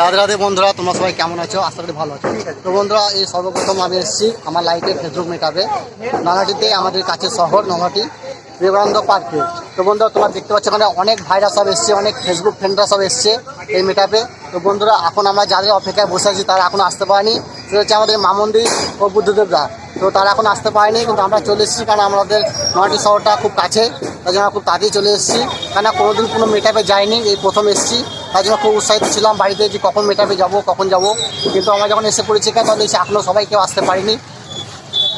রাধে রাধে বন্ধুরা, তোমরা সবাই কেমন আছো? আশা করি ভালো আছো। তো বন্ধুরা, এই সর্বপ্রথম আমি এসেছি আমার লাইফে ফেসবুক মেটাবে নলহাটিতে আমাদের কাছে শহর নলহাটি বিবেকানন্দ পার্কে তো বন্ধুরা, তোমরা দেখতে পাচ্ছ ওখানে অনেক ভাইরা সব এসছে, অনেক ফেসবুক ফ্রেন্ডরা সব এসছে এই মেটাপে তো বন্ধুরা, এখন আমরা যাদের অপেক্ষায় বসে আছি, তারা এখন আসতে পারেনি। সেটা হচ্ছে আমাদের মামন্দির ও বুদ্ধদেবরা। তো তারা এখন আসতে পারেনি, কিন্তু আমরা চলে এসেছি কারণ আমাদের নয়াটি শহরটা খুব কাছে। তাই জন্য খুব তাড়াতাড়ি চলে এসেছি। কেন কোনোদিন কোনো মেটাপে যাইনি, এই প্রথম এসেছি। তাই জন্য খুব উৎসাহিত ছিলাম, বাড়িতে যে কখন মেটাপে যাব, কখন যাব। কিন্তু আমরা যখন এসে পড়েছি তখন দেখছি এখনও সবাই কেউ আসতে পারিনি।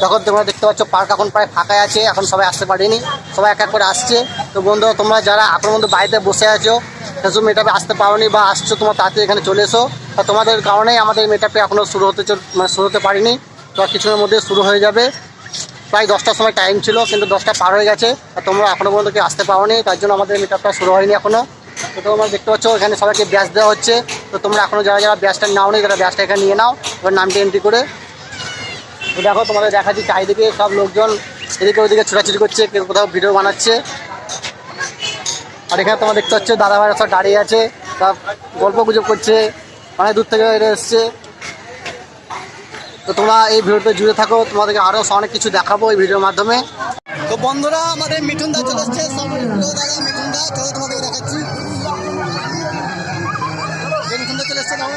তখন তোমরা দেখতে পাচ্ছ, পার্ক এখন প্রায় ফাঁকাই আছে, এখন সবাই আসতে পারেনি। সবাই এক এক করে আসছে। তো বন্ধু তোমরা যারা এখন মধ্যে বাড়িতে বসে আছো ফেসবুক মেটাপে আসতে পারোনি বা আসছো, তোমার তাড়াতাড়ি এখানে চলে এসো। তা তোমাদের কারণেই আমাদের মেটাপে এখনও শুরু হতে মানে শুরু হতে পারিনি। তো কিছুদিনের মধ্যে শুরু হয়ে যাবে। প্রায় দশটার সময় টাইম ছিল, কিন্তু দশটা পার হয়ে গেছে। আর তোমরা এখনও পর্যন্ত কেউ আসতে পারোনি, তার জন্য আমাদের মিটারটা শুরু হয়নি এখনও। তো তোমরা দেখতে পাচ্ছ, এখানে সবাইকে ব্যাস দেওয়া হচ্ছে। তো তোমরা এখনও যারা যারা ব্যাচটা নাও নি তারা ব্যাচটা এখানে নিয়ে নাও। এবার নামটা এন্ট্রি করে। তো দেখো, তোমাদের দেখাচ্ছি, চারিদিকে সব লোকজন এদিকে ওদিকে ছোটাছুটি করছে, কেউ কোথাও ভিডিও বানাচ্ছে। আর এখানে তোমরা দেখতে পাচ্ছ দাদা ভাইরা সব দাঁড়িয়ে আছে, সব গল্প গুজব করছে, অনেক দূর থেকে এরা এসছে। তো তোমরা এই ভিডিওতে জুড়ে থাকো, তোমাদেরকে আরও অনেক কিছু দেখাবো এই ভিডিওর মাধ্যমে। তো বন্ধুরা, আমাদের মিঠুন দা চলে সব দাদা মিঠুন দা চলো তোমাদের দেখাচ্ছি এই মিঠুন দা চলে এসছে দেখো